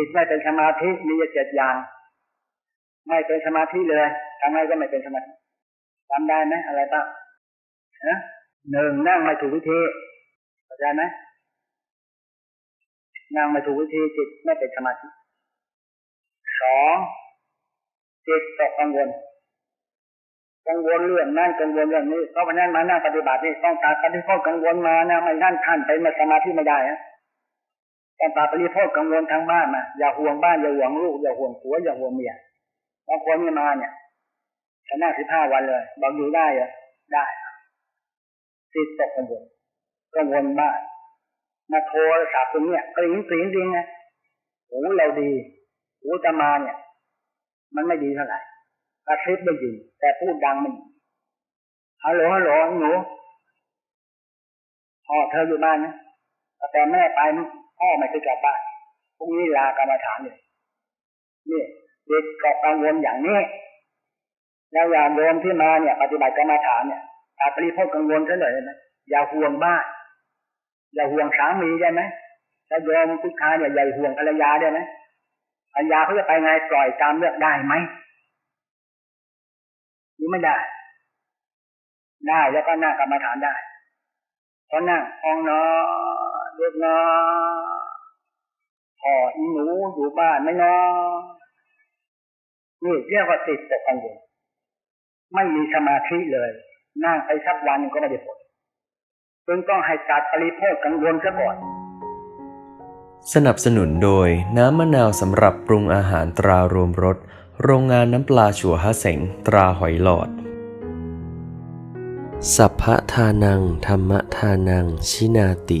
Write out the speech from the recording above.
จิตไม่เป็นสมาธิมีเจ็ดอย่าง ไม่เป็นสมาธิเลยทำไมก็ไม่เป็นสมาธิทำได้ไหมอะไรบ้างนะหนึ่งนั่งไม่ถูกวิธีเข้าใจไหมนั่งไม่ถูกวิธีจิตไม่เป็นสมาธิสองจิตตกกังวลกังวลเรื่องนั่นกังวลเรื่องนี้เพราะวันนั้นมานั่งปฏิบัตินี่ต้องการปฏิโทษกังวลมานะไม่นั่นท่านไปมาสมาธิไม่ได้นะ ต้องปราบปริโภคกังวลทางบ้านนะอย่าห่วงบ้านอย่าห่วงลูกอย่าห่วงผัวอย่าห่วงเมียบางคนไม่มาเนี่ยชนะสิบห้าวันเลยบอกอยู่ได้เหรอได้ติดตกกังวลกังวลบ้านมาโทรศัพท์ตรงเนี้ยก็ยิงเสียงจริงไงโอ้เราดีโอ้จะมาเนี่ย มันไม่ดีเท่าไหร่กระซิบไม่ดีแต่พูดดังมันฮัลโหลฮัลโหลหนูพ่อเธออยู่บ้านนะแต่แม่ไป พ่อไม่เคยกลับบ้านพรุ่งนี้ลากรรมฐานเลยนี่เด็กก็กังวลอย่างนี้แล้วอย่าโยมที่มาเนี่ย ปฏิบัติกรรมฐานเนี่ยอาปริพวกกังวลซะเลยนะอย่าห่วงบ้านอย่าห่วงสามีได้ไหมถ้าโยมผู้ชาเนี่ยอย่าห่วงภรรยาได้ไหมภรรยาเขาจะไปไงปล่อยตามเลือกได้ไหมหรือไม่ได้ ได้แล้วก็นั่งกรรมฐานได้เพราะนั่งห้องนอนเล็ก นอพ่ออีหนูอยู่บ้านไม่นอนนี่เรียกว่าติดตกกังวลไม่มีสมาธิเลยนั่งไปสักวันหนึ่งก็ไม่ได้ผลจึงต้องให้ตัดปริโภคกังวลซะก่อนสนับสนุนโดยน้ำมะนาวสำหรับปรุงอาหารตรารวมรสโรงงานน้ำปลาชัวฮะเสงตราหอยหลอด สัพพะทานัง ธรรมทานัง ชินาติ